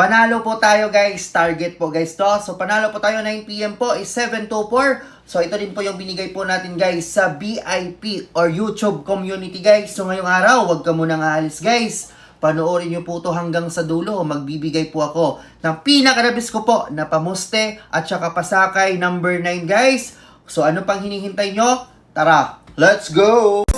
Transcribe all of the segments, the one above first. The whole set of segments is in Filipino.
Panalo po tayo guys, target po guys to. So panalo po tayo 9pm po is 724. So ito din po yung binigay po natin guys sa VIP or YouTube community guys. So ngayong araw, wag ka munang aalis guys. Panoorin nyo po to hanggang sa dulo. Magbibigay po ako ng pinakarabis ko po na pamuste at saka pasakay number 9 guys. So ano pang hinihintay nyo? Tara, let's go!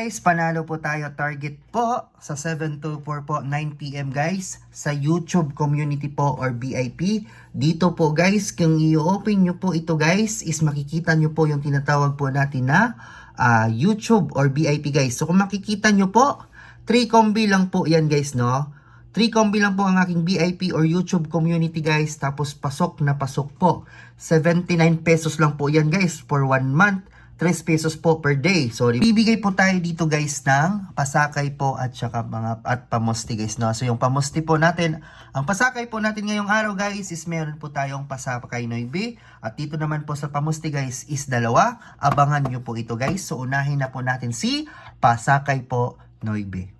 Guys, panalo po tayo target po sa 724 po 9pm guys sa YouTube community po or VIP. Dito po guys, kung i-open nyo po ito guys is makikita nyo po yung tinatawag po natin na ah, YouTube or VIP guys. So kung makikita nyo po, 3 combi lang po yan guys no. 3 combi lang po ang aking VIP or YouTube community guys. Tapos pasok na pasok po. 79 pesos lang po yan guys for 1 month. 3 pesos po per day. Sorry. Bibigay po tayo dito guys ng pasakay po at saka mga at pamusti guys no. So yung pamusti po natin, ang pasakay po natin ngayong araw guys is meron po tayong pasakay Noibe at dito naman po sa pamusti guys is dalawa. Abangan nyo po ito guys. So unahin na po natin si pasakay po Noibe.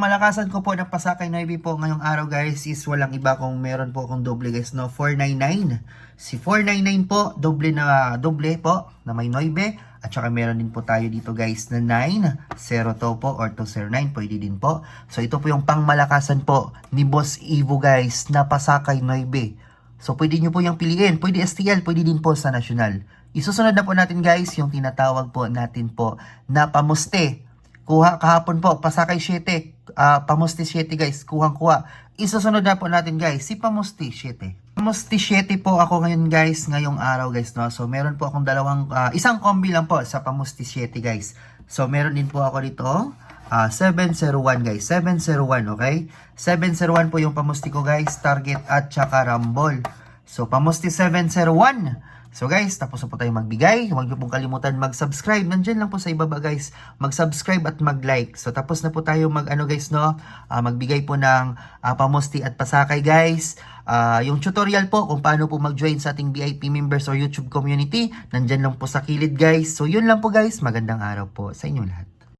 Ang malakasan ko po ng Pasakay 9 po ngayong araw guys is walang iba kung meron po akong doble guys no 499. Si 499 po doble na doble po na may 9 at saka meron din po tayo dito guys na 9 0 to po or 209 pwede din po. So ito po yung pangmalakasan po ni Boss Evo guys na Pasakay 9. So pwede nyo po yung piliin. Pwede STL, pwede din po sa national. Isusunod na po natin guys yung tinatawag po natin po na pamuste. Kuha kahapon po, pasakay 7, ah pamusti 7 guys, kuhang kuha. Isusunod na po natin guys, si pamusti 7. Pamusti 7 po ako ngayon guys, ngayong araw guys no. So meron po akong dalawang, ah, isang combi lang po sa pamusti 7 guys. So meron din po ako dito, ah 701 guys, 701 okay. 701 po yung pamusti ko guys, target at saka rumble. So pamusti 701. So guys, tapos na po tayo magbigay. Huwag niyo pong kalimutan mag-subscribe. Nandyan lang po sa ibaba guys. Mag-subscribe at mag-like. So tapos na po tayo mag ano guys no, Ah, magbigay po ng ah, pamusti at pasakay guys. Ah, yung tutorial po kung paano po mag-join sa ating VIP members or YouTube community. Nandyan lang po sa kilid guys. So yun lang po guys. Magandang araw po sa inyo lahat.